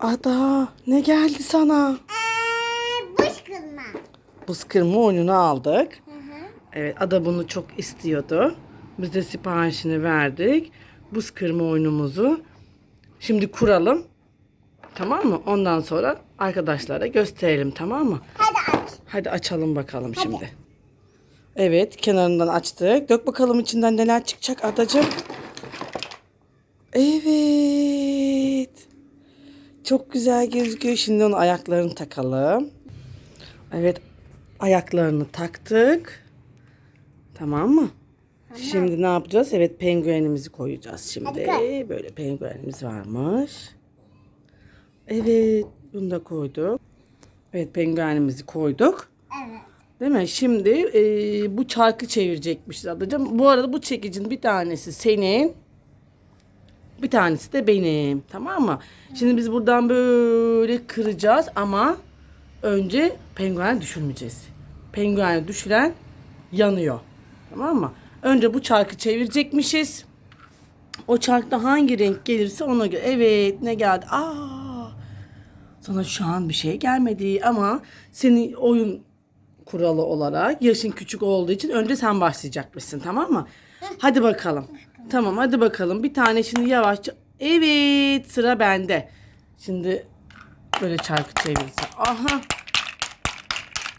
Ada ne geldi sana? Ee, buz kırma. Buz kırma oyununu aldık. Hı hı. Evet Ada bunu çok istiyordu. Biz de siparişini verdik. Buz kırma oyunumuzu şimdi kuralım. Tamam mı? Ondan sonra arkadaşlara gösterelim tamam mı? Hadi aç. Hadi açalım bakalım şimdi. Evet kenarından açtık. Dök bakalım içinden neler çıkacak adacığım. Evet. Çok güzel gözüküyor. Şimdi onun ayaklarını takalım. Evet ayaklarını taktık. Tamam mı? Şimdi ne yapacağız? Evet penguenimizi koyacağız şimdi. Hadi. Böyle penguenimiz varmış. Evet bunu da koyduk. Evet penguenimizi koyduk. Evet. Değil mi? Şimdi e, bu çarkı çevirecekmişiz adacığım. Bu arada bu çekicin bir tanesi senin. Bir tanesi de benim. Tamam mı? Şimdi biz buradan böyle kıracağız ama önce penguen düşürmeyeceğiz. Pengueni düşüren yanıyor. Tamam mı? Önce bu çarkı çevirecekmişiz. O çarkta hangi renk gelirse ona göre. Evet ne geldi? Aa, sana şu an bir şey gelmedi ama senin oyun kuralı olarak yaşın küçük olduğu için önce sen başlayacakmışsın tamam mı? Hadi bakalım. Tamam hadi bakalım. Bir tane şimdi yavaşça. Evet sıra bende. Şimdi böyle çarkı çevirsin. Aha.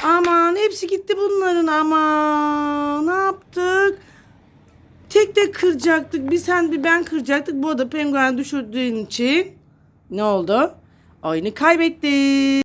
Aman hepsi gitti bunların ama ne yaptık? Tek tek kıracaktık. Bir sen bir ben kıracaktık. Bu da penguen düşürdüğün için ne oldu? Oyunu kaybettik.